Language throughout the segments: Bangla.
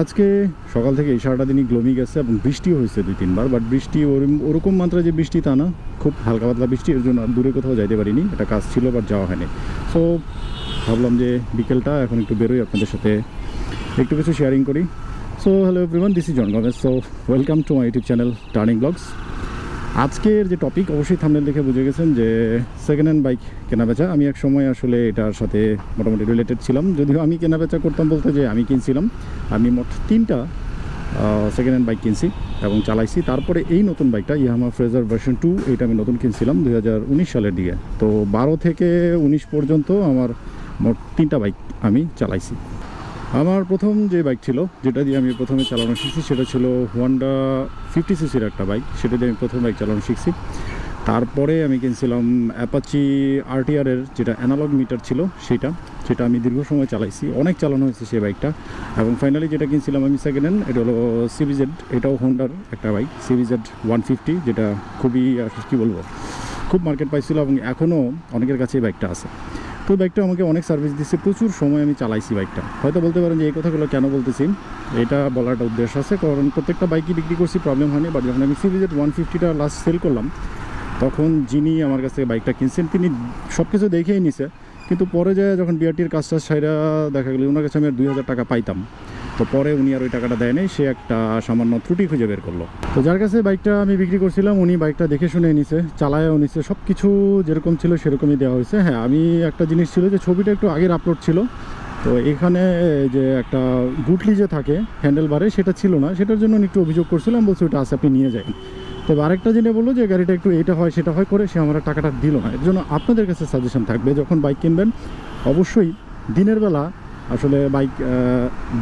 আজকে সকাল থেকে এই সারাটা দিনই গ্লোমি গেছে এবং বৃষ্টিও হয়েছে দুই, তিনবার বাট বৃষ্টি ওরকম মাত্রা যে বৃষ্টি তা না, খুব হালকা পাতলা বৃষ্টি, এর জন্য দূরে কোথাও যাইতে পারিনি, একটা কাজ ছিল বাট যাওয়া হয়নি। সো ভাবলাম যে বিকেলটা, এখন একটু বেরোই আপনাদের সাথে, একটু কিছু শেয়ারিং করি। So hello everyone this is John Gomes so welcome to my YouTube channel Turning Blogs আজকের যে টপিক অবশ্যই থামনেল দেখে বুঝে গেছেন যে সেকেন্ড হ্যান্ড বাইক কেনাবেচা আমি এক সময় আসলে এটার সাথে মোটামুটি রিলেটেড ছিলাম। যদিও আমি কেনাবেচা করতাম বলতে যে আমি কিনছিলাম। আমি মোট তিনটা সেকেন্ড হ্যান্ড বাইক কিনছি এবং চালাইছি। তারপরে এই নতুন বাইকটা ইয়ামা ফ্রেজার ভার্সন টু এটা আমি নতুন কিনছিলাম দু হাজার উনিশ সালের দিকে। তো বারো থেকে উনিশ পর্যন্ত আমার মোট তিনটা বাইক আমি চালাইছি। আমার প্রথম যে বাইক ছিল, যেটা দিয়ে আমি প্রথমে চালানো শিখছি, সেটা ছিল হোয়ান্ডা ফিফটি সিসির একটা বাইক সেটা দিয়ে আমি প্রথম বাইক চালানো শিখছি। তারপরে আমি কিনছিলাম অ্যাপাচি আরটিআরের যেটা অ্যানালগ মিটার ছিল, সেটা সেটা আমি দীর্ঘ সময় চালাইছি। অনেক চালানো হয়েছে সেই বাইকটা এবং ফাইনালি যেটা কিনছিলাম আমি সেকেন্ড হ্যান্ড এটা হলো সিবিজেড এটাও হোন্ডার একটা বাইক সিবিজেড ওয়ান ফিফটি যেটা খুবই কী বলব, খুব মার্কেট পাইছিল এবং এখনও অনেকের কাছে বাইকটা আছে। তো বাইকটা আমাকে অনেক সার্ভিস দিচ্ছে প্রচুর সময় আমি চালাইছি বাইকটা হয়তো বলতে পারেন যে এই কথাগুলো কেন বলতেছি? এটা বলারটা উদ্দেশ্য আছে, কারণ প্রত্যেকটা বাইকই বিক্রি করছি প্রবলেম হয়নি বাট যখন আমি সিরিজের ওয়ান ফিফটিটা লাস্ট সেল করলাম, তখন যিনি আমার কাছ থেকে বাইকটা কিনছেন, তিনি সব কিছু দেখেই নিছে। কিন্তু পরে যায় যখন বিআরটির কাজটা সাইরা দেখা গেলো, ওনার কাছে আমি আর দুই হাজার টাকা পাইতাম। তো পরে উনি আর ওই টাকাটা দেয় নাই, সে একটা সামান্য ত্রুটি খুঁজে বের করল। তো যার কাছে বাইকটা আমি বিক্রি করছিলাম, উনি বাইকটা দেখে শুনে নিছে, চালায়ও নিছে সব কিছু যেরকম ছিল সেরকমই দেওয়া হয়েছে। হ্যাঁ আমি একটা জিনিস ছিল যে ছবিটা একটু আগের আপলোড ছিল, তো এখানে যে একটা গুটলি যে থাকে হ্যান্ডেল বারে সেটা ছিল না। সেটার জন্য একটু অভিযোগ করছিলাম, বলছি ওটা আছে, আপনি নিয়ে যান তবে আরেকটা জিনিস বলল যে গাড়িটা একটু এটা হয়, সেটা হয়, করে সে আমার টাকাটা দিল না। এর জন্য আপনাদের কাছে সাজেশন থাকবে, যখন বাইক কিনবেন, অবশ্যই দিনের বেলা আসলে বাইক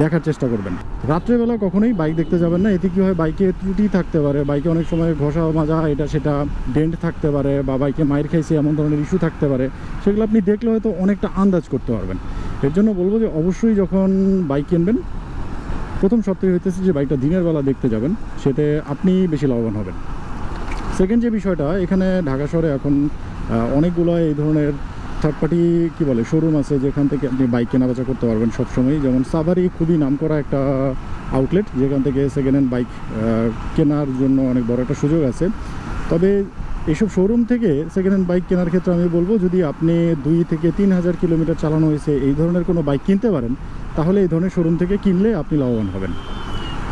দেখার চেষ্টা করবেন। রাত্রেবেলা কখনোই বাইক দেখতে যাবেন না। এতে কী হয়, বাইকে ত্রুটি থাকতে পারে, বাইকে অনেক সময় ঘষা, মাজা, এটা সেটা ডেন্ট থাকতে পারে বা বাইকে মায়ের খাইছে, এমন ধরনের ইস্যু থাকতে পারে। সেগুলো আপনি দেখলে হয়তো অনেকটা আন্দাজ করতে পারবেন। এর জন্য বলব যে অবশ্যই যখন বাইক কিনবেন, প্রথম সপ্তাহে হইতেছে যে বাইকটা দিনের বেলা দেখতে যাবেন, সেতে আপনি বেশি লাভবান হবেন। সেকেন্ড যে বিষয়টা, এখানে ঢাকা শহরে এখন অনেকগুলো এই ধরনের থার্ড পার্টি কী বলে শোরুম আছে যেখান থেকে আপনি বাইক কেনাবেচা করতে পারবেন সবসময় যেমন সাভারি খুবই নামকরা একটা আউটলেট যেখান থেকে সেকেন্ড হ্যান্ড বাইক কেনার জন্য অনেক বড় একটা সুযোগ আছে। তবে এইসব শোরুম থেকে সেকেন্ড হ্যান্ড বাইক কেনার ক্ষেত্রে আমি বলব, যদি আপনি দুই থেকে তিন হাজার কিলোমিটার চালানো হয়েছে, এই ধরনের কোনো বাইক কিনতে পারেন, তাহলে এই ধরনের শোরুম থেকে কিনলে আপনি লাভবান হবেন।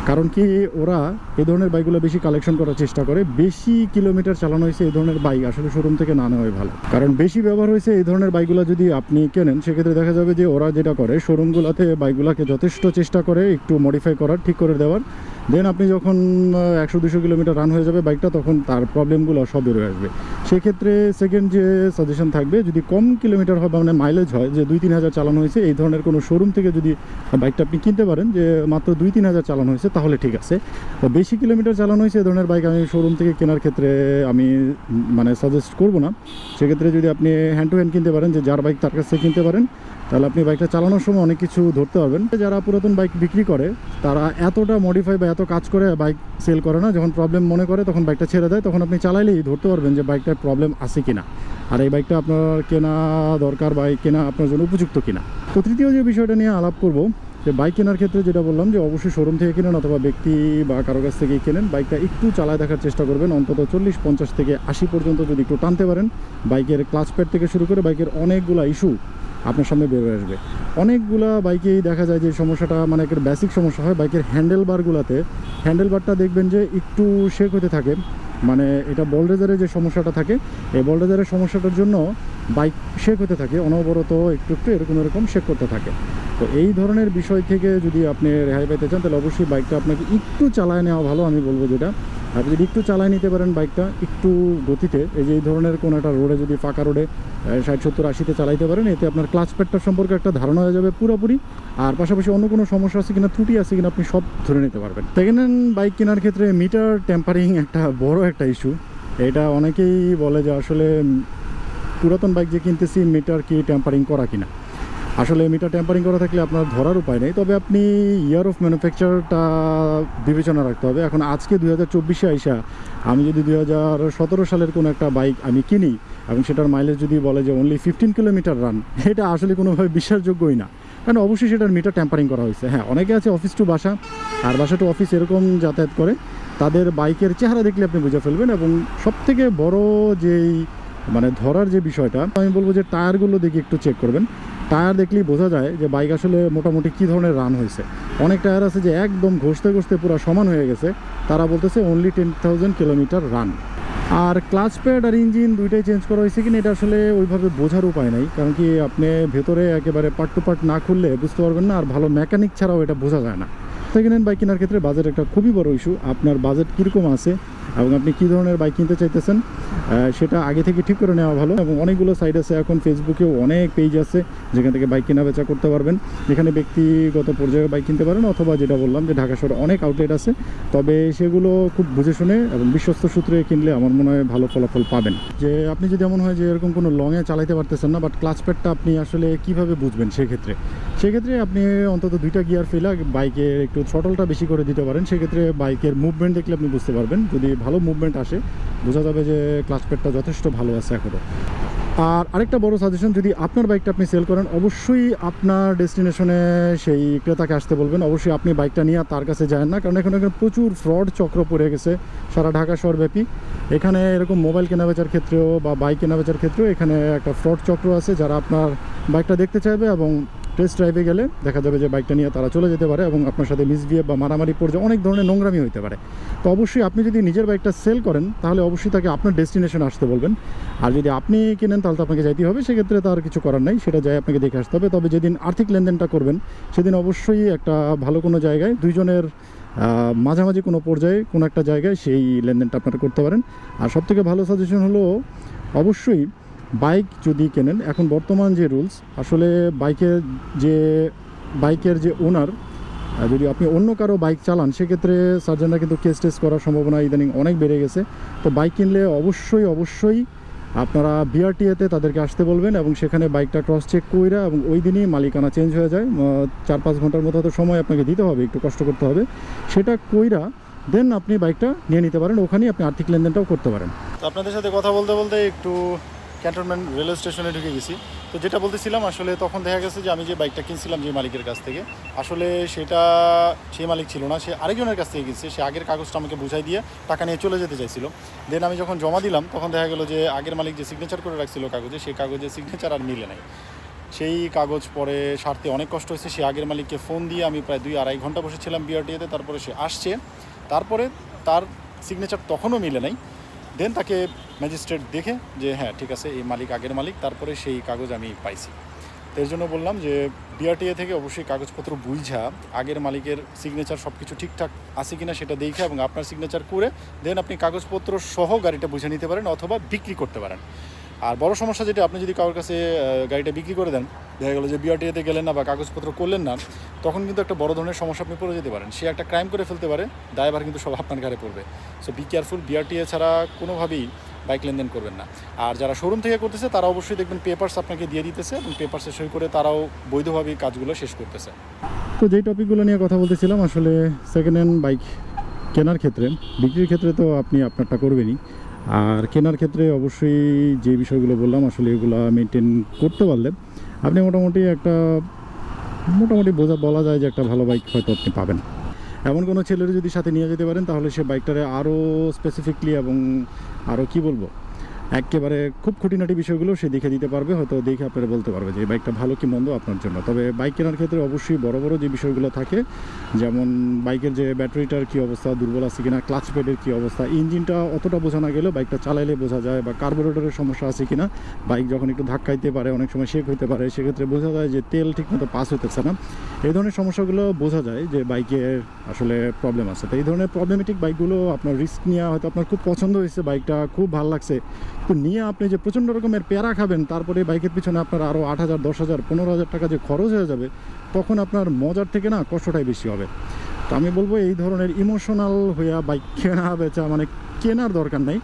কারণ কি ওরা এ ধরনের বাইকগুলো বেশি কালেকশন করার চেষ্টা করে, বেশি কিলোমিটার চালানো হয়েছে এই ধরনের বাইক আসলে শোরুম থেকে না নেওয়াই ভালো। কারণ বেশি ব্যবহার হয়েছে এই ধরনের বাইকগুলো যদি আপনি কেনেন, সেক্ষেত্রে দেখা যাবে যে ওরা যেটা করে শোরুমগুলোতে বাইকগুলোকে যথেষ্ট চেষ্টা করে একটু মডিফাই করার, ঠিক করে দেওয়ার। দেন আপনি যখন একশো দুশো কিলোমিটার রান হয়ে যাবে বাইকটা তখন তার প্রবলেমগুলো সব বেরোয় আসবে। সেক্ষেত্রে সেকেন্ড যে সাজেশন থাকবে, যদি কম কিলোমিটার হয় মানে মাইলেজ হয়, যে দুই তিন হাজার চালানো হয়েছে, এই ধরনের কোনো শোরুম থেকে যদি বাইকটা আপনি কিনতে পারেন, যে মাত্র দুই তিন হাজার চালানো হয়েছে, তাহলে ঠিক আছে। তো বেশি কিলোমিটার চালানো হয়েছে, এই ধরনের বাইক আমি শোরুম থেকে কেনার ক্ষেত্রে আমি মানে সাজেস্ট করব না। সেক্ষেত্রে যদি আপনি হ্যান্ড টু হ্যান্ড কিনতে পারেন, যে যার বাইক তার কাছ থেকে কিনতে পারেন তাহলে আপনি বাইকটা চালানোর সময় অনেক কিছু ধরতে পারবেন। যারা পুরাতন বাইক বিক্রি করে, তারা এতটা মডিফাই বা এত কাজ করে বাইক সেল করে না, যখন প্রবলেম মনে করে তখন বাইকটা ছেড়ে দেয়, তখন আপনি চালাইলেই ধরতে পারবেন যে বাইকটার প্রবলেম আছে কিনা। আর এই বাইকটা আপনার কেনা দরকার বা এই কেনা আপনার জন্য উপযুক্ত কিনা। তো তৃতীয় যে বিষয়টা নিয়ে আলাপ করব, যে বাইক কেনার ক্ষেত্রে যেটা বললাম যে অবশ্যই শোরুম থেকে কেনেন অথবা ব্যক্তি বা কারও কাছ থেকেই কেনেন, বাইকটা একটু চালায় দেখার চেষ্টা করবেন। অন্তত চল্লিশ, পঞ্চাশ থেকে আশি পর্যন্ত যদি একটু টানতে পারেন, বাইকের ক্লাচ প্যাড থেকে শুরু করে বাইকের অনেকগুলো ইস্যু আপনার সামনে বের আসবে। অনেকগুলা বাইকেই দেখা যায় যে সমস্যাটা মানে একটা বেসিক সমস্যা হয়, বাইকের হ্যান্ডেল বারগুলোতে হ্যান্ডেল বারটা দেখবেন যে একটু শেক হতে থাকে। মানে এটা বলরেজারের যে সমস্যাটা থাকে, এই বলরেজারের সমস্যাটার জন্য বাইক শেক হতে থাকে, অনবরত একটু একটু এরকম এরকম শেক করতে থাকে। তো এই ধরনের বিষয় থেকে যদি আপনি রেহাই পাইতে চান, তাহলে অবশ্যই বাইকটা আপনাকে একটু চালায় নেওয়া ভালো, আমি বলব যেটা। আপনি যদি একটু চালায় নিতে পারেন বাইকটা, একটু গতিতে, এই যে এই ধরনের কোনো একটা রোডে যদি ফাঁকা রোডে ষাট সত্তর আশিতে চালাইতে পারেন, এতে আপনার ক্লাচ প্যাডটা সম্পর্কে একটা ধারণা হয়ে যাবে পুরোপুরি। আর পাশাপাশি অন্য কোনো সমস্যা আছে কিনা, ত্রুটি আছে কিনা, আপনি সব ধরে নিতে পারবেন। সেকেন্ড হ্যান্ড বাইক কেনার ক্ষেত্রে মিটার টেম্পারিং একটা বড় একটা ইস্যু এটা অনেকেই বলে যে আসলে পুরাতন বাইক যে কিনতেছি, মিটার কি টেম্পারিং করা কিনা। আসলে মিটার টেম্পারিং করা থাকলে আপনার ধরার উপায় নেই। তবে আপনি ইয়ার অফ ম্যানুফ্যাকচারটা বিবেচনা রাখতে হবে। এখন আজকে দুই হাজার চব্বিশে আইসা আমি যদি দুই হাজার সতেরো সালের কোনো একটা বাইক আমি কিনি এবং সেটার মাইলেজ যদি বলে যে অনলি ফিফটিন কিলোমিটার রান এটা আসলে কোনোভাবে বিশ্বাসযোগ্যই না। কারণ অবশ্যই সেটার মিটার ট্যাম্পারিং করা হয়েছে। হ্যাঁ অনেকে আছে অফিস টু বাসা, আর বাসা টু অফিস এরকম যাতায়াত করে। তাদের বাইকের চেহারা দেখলে আপনি বুঝে ফেলবেন এবং সবথেকে বড় যেই মানে ধরার যে বিষয়টা, আমি বলব যে টায়ারগুলো দেখে একটু চেক করবেন। টায়ার দেখলেই বোঝা যায় যে বাইক আসলে মোটামুটি কী ধরনের রান হয়েছে। অনেক টায়ার আছে যে একদম ঘষতে ঘষতে পুরো সমান হয়ে গেছে। তারা বলতেছে only ten thousand kilometre run আর ক্লাচ প্যাড আর ইঞ্জিন দুইটাই চেঞ্জ করা হয়েছে কিনা এটা আসলে ওইভাবে বোঝার উপায় নাই। কারণ কি আপনি ভেতরে একেবারে পার্ট টু পার্ট না খুললে বুঝতে পারবেন না আর ভালো মেকানিক ছাড়াও এটা বোঝা যায় না। সেকেন্ড হ্যান্ড বাইক কেনার ক্ষেত্রে বাজেট একটা খুবই বড় ইস্যু আপনার বাজেট কীরকম আছে এবং আপনি কী ধরনের বাইক কিনতে চাইতেছেন সেটা আগে থেকে ঠিক করে নেওয়া ভালো। এবং অনেকগুলো সাইট আছে এখন ফেসবুকেও অনেক পেজ আছে যেখান থেকে বাইক কেনা বেচা করতে পারবেন। যেখানে ব্যক্তিগত পর্যায়ে বাইক কিনতে পারেন অথবা যেটা বললাম যে ঢাকা শহরে অনেক আউটলেট আছে। তবে সেগুলো খুব বুঝে শুনে এবং বিশ্বস্ত সূত্রে কিনলে আমার মনে হয় ভালো ফলাফল পাবেন। যে আপনি যদি এমন হয় যে এরকম কোনো লংয়ে চালাইতে পারতেছেন না বাট ক্লাচ প্যাডটা আপনি আসলে কীভাবে বুঝবেন সেক্ষেত্রে? সেক্ষেত্রে আপনি অন্তত দুইটা গিয়ার ফেলে বাইকে একটু থ্রটলটা বেশি করে দিতে পারেন, সেক্ষেত্রে বাইকের মুভমেন্ট দেখলে আপনি বুঝতে পারবেন। যদি ভালো মুভমেন্ট আসে, বোঝা যাবে যে ক্লাচ প্যাডটা যথেষ্ট ভালো আছে এখনও। আর আরেকটা বড় সাজেশন যদি আপনার বাইকটা আপনি সেল করেন, অবশ্যই আপনার ডেস্টিনেশনে সেই ক্রেতাকে আসতে বলবেন। অবশ্যই আপনি বাইকটা নিয়ে তার কাছে যায় না, কারণ এখানে এখানে প্রচুর ফ্রড চক্র পড়ে গেছে সারা ঢাকা শহরব্যাপী। এখানে এরকম মোবাইল কেনাবেচার ক্ষেত্রেও বা বাইক কেনাবেচার ক্ষেত্রেও এখানে একটা ফ্রড চক্র আছে, যারা আপনার বাইকটা দেখতে চাইবে এবং টেস্ট ড্রাইভে গেলে দেখা যাবে যে বাইকটা নিয়ে তারা চলে যেতে পারে এবং আপনার সাথে মিসবিহেভ বা মারামারি পর্যায়ে অনেক ধরনের নোংরামি হতে পারে। তো অবশ্যই আপনি যদি নিজের বাইকটা সেল করেন, তাহলে অবশ্যই তাকে আপনার ডেস্টিনেশন আসতে বলবেন। আর যদি আপনি কেনেন, তাহলে তো আপনাকে যাইতে হবে। সেক্ষেত্রে তার কিছু করার নাই, সেটা যায় আপনাকে দেখে আসতে হবে। তবে যেদিন আর্থিক লেনদেনটা করবেন, সেদিন অবশ্যই একটা ভালো কোনো জায়গায়, দুইজনের মাঝামাঝি কোনো পর্যায়ে কোনো একটা জায়গায় সেই লেনদেনটা আপনারা করতে পারেন। আর সবথেকে ভালো সাজেশন হলো, অবশ্যই বাইক যদি কেনেন, এখন বর্তমান যে রুলস, আসলে বাইকের যে বাইকের যে ওনার যদি আপনি অন্য কারও বাইক চালান, সেক্ষেত্রে সার্জনরা কিন্তু কেস টেস করার সম্ভাবনা ইদানিং অনেক বেড়ে গেছে। তো বাইক কিনলে অবশ্যই অবশ্যই আপনারা বিআরটিএতে তাদেরকে আসতে বলবেন এবং সেখানে বাইকটা ক্রস চেক কইরা এবং ওই দিনই মালিকানা চেঞ্জ হয়ে যায়। চার পাঁচ ঘণ্টার মতো তো সময় আপনাকে দিতে হবে, একটু কষ্ট করতে হবে। সেটা কইরা দেন আপনি বাইকটা নিয়ে নিতে পারেন, ওখানেই আপনি আর্থিক লেনদেনটাও করতে পারেন। আপনাদের সাথে কথা বলতে বলতে একটু ক্যান্টনমেন্ট রেলওয়ে স্টেশনে ঢুকে গেছি। তো যেটা বলতেছিলাম, আসলে তখন দেখা গেছে যে আমি যে বাইকটা কিনছিলাম যে মালিকের কাছ থেকে, আসলে সেটা সেই মালিক ছিল না, সে আরেকজনের কাছ থেকে কিনছে, সে আগের কাগজটা আমাকে বুঝাই দিয়ে টাকা নিয়ে চলে যেতে চাইছিল। দেন আমি যখন জমা দিলাম, তখন দেখা গেলো যে আগের মালিক যে সিগনেচার করে রাখছিল কাগজে, সেই কাগজে সিগনেচার আর মিলে নাই। সেই কাগজ পরে সারতে অনেক কষ্ট হয়েছে, সে আগের মালিককে ফোন দিয়ে আমি প্রায় দুই আড়াই ঘণ্টা বসেছিলাম বিআরটিএতে তারপরে সে আসছে। তারপরে তার সিগনেচার তখনও মিলে নাই। দেন তাকে ম্যাজিস্ট্রেট দেখে যে হ্যাঁ ঠিক আছে, এই মালিক আগের মালিক, তারপরে সেই কাগজ আমি পাইছি। এর জন্য বললাম যে বিআরটিএ থেকে অবশ্যই কাগজপত্র বুঝা, আগের মালিকের সিগনেচার সব কিছু ঠিকঠাক আছে কিনা সেটা দেখে এবং আপনার সিগনেচার করে, দেন আপনি কাগজপত্র সহ গাড়িটা বুঝে নিতে পারেন অথবা বিক্রি করতে পারেন। আর বড় সমস্যা যেটা, আপনি যদি কারোর কাছে গাড়িটা বিক্রি করে দেন, দেখা গেলো যে বিআরটিএতে গেলেন না বা কাগজপত্র করলেন না, তখন কিন্তু একটা বড় ধরনের সমস্যা আপনি পড়ে যেতে পারেন। সে একটা ক্রাইম করে ফেলতে পারে, দায়ভার কিন্তু সব আপনার ঘাড়ে পড়বে। সো বি কেয়ারফুল বিআরটিএ ছাড়া কোনোভাবেই বাইক লেনদেন করবেন না। আর যারা শোরুম থেকে করতেছে, তারা অবশ্যই দেখবেন পেপার্স আপনাকে দিয়ে দিতেছে এবং পেপার্সে সই করে তারাও বৈধভাবে কাজগুলো শেষ করতেছে। তো যেই টপিকগুলো নিয়ে কথা বলতেছিলাম, আসলে সেকেন্ড হ্যান্ড বাইক কেনার ক্ষেত্রে, বিক্রির ক্ষেত্রে তো আপনি আপনারটা করবেনই। আর কেনার ক্ষেত্রে অবশ্যই যে বিষয়গুলো বললাম, আসলে এগুলো মেনটেন করতে পারলে আপনি মোটামুটি একটা, মোটামুটি বোঝা, বলা যায় যে একটা ভালো বাইক হয়তো আপনি পাবেন। এমন কোনো ছেলের যদি সাথে নিয়ে যেতে পারেন, তাহলে সে বাইকটারে আরও স্পেসিফিকলি এবং আরও কি বলব? একেবারে খুব খুঁটিনাটি বিষয়গুলো সে দেখে দিতে পারবে, হয়তো দেখে আপনারা বলতে পারবে যে বাইকটা ভালো কি মন্দ আপনার জন্য। তবে বাইক কেনার ক্ষেত্রে অবশ্যই বড় বড় যে বিষয়গুলো থাকে, যেমন বাইকের যে ব্যাটারিটার কি অবস্থা, দুর্বল আছে কিনা, ক্লাচ প্যাডের কি অবস্থা, ইঞ্জিনটা অতটা বোঝা না গেলেও বাইকটা চালাইলে বোঝা যায় বা কার্বোরেটরের সমস্যা আছে কিনা, বাইক যখন একটু ধাক্কা ধাক্কাইতে পারে, অনেক সময় শেক হইতে পারে, সেক্ষেত্রে বোঝা যায় যে তেল ঠিকমতো পাস হইতেছে না। এই ধরনের সমস্যাগুলো বোঝা যায় যে বাইকের আসলে প্রবলেম আছে। তো এই ধরনের প্রবলেমেটিক বাইকগুলো আপনার রিস্ক নিয়ে হয়তো আপনার খুব পছন্দ হয়েছে, বাইকটা খুব ভালো লাগছে। তো নিয়ে আপনি যে প্রচণ্ড রকমের প্যারা খাবেন, তারপরে বাইকের পিছনে আপনার আরও আট হাজার, দশ হাজার, পনেরো হাজার টাকা যে খরচ হয়ে যাবে, তখন আপনার মজার থেকে না কষ্টটাই বেশি হবে। তো আমি বলব এই ধরনের ইমোশনাল হইয়া বাইক কেনা, বেচা মানে কেনার দরকার নেই।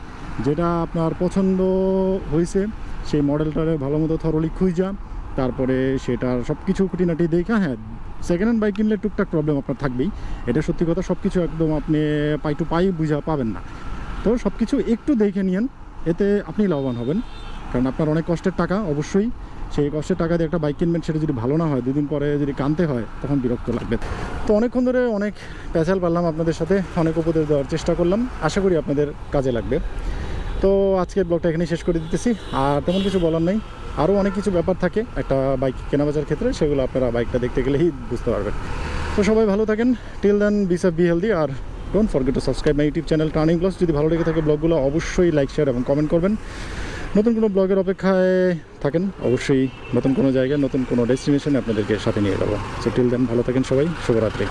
যেটা আপনার পছন্দ হয়েছে সেই মডেলটারে ভালো মতো থরলি খুঁজা তারপরে সেটার সব কিছু খুঁটিনাটি দেখা হ্যাঁ সেকেন্ড হ্যান্ড বাইক কিনলে টুকটাক প্রবলেম আপনার থাকবেই। এটা সত্যি কথা সব কিছু একদম আপনি পাই টু পাই বুঝা পাবেন না। তো সব কিছু একটু দেখে নিয়েন এতে আপনি লাভবান হবেন। কারণ আপনার অনেক কষ্টের টাকা, অবশ্যই সেই কষ্টের টাকা দিয়ে একটা বাইক কিনবেন, সেটা যদি ভালো না হয়, দুদিন পরে যদি কানতে হয়, তখন বিরক্ত লাগবে। তো অনেকক্ষণ ধরে অনেক প্যাচাল পারলাম আপনাদের সাথে, অনেক উপদেশ দেওয়ার চেষ্টা করলাম, আশা করি আপনাদের কাজে লাগবে। তো আজকের ব্লগটা এখানে শেষ করে দিতেছি। আর তেমন কিছু বলার নেই। আরও অনেক কিছু ব্যাপার থাকে একটা বাইক কেনাবেচার ক্ষেত্রে, সেগুলো আপনারা বাইকটা দেখতে গেলেই বুঝতে পারবেন। তো সবাই ভালো থাকেন। Till then, be safe, be healthy, R don't forget to subscribe my YouTube channel Turning Plus যদি ভালো লেগে থাকে ব্লগগুলো, অবশ্যই লাইক শেয়ার এবং কমেন্ট করবেন। নতুন কোনো ব্লগের অপেক্ষায় থাকেন, অবশ্যই নতুন কোনো জায়গায়, নতুন কোনো ডেস্টিনেশনে আপনাদেরকে সাথে নিয়ে যাব। সো টিল দেন ভালো থাকেন সবাই। শুভরাত্রি।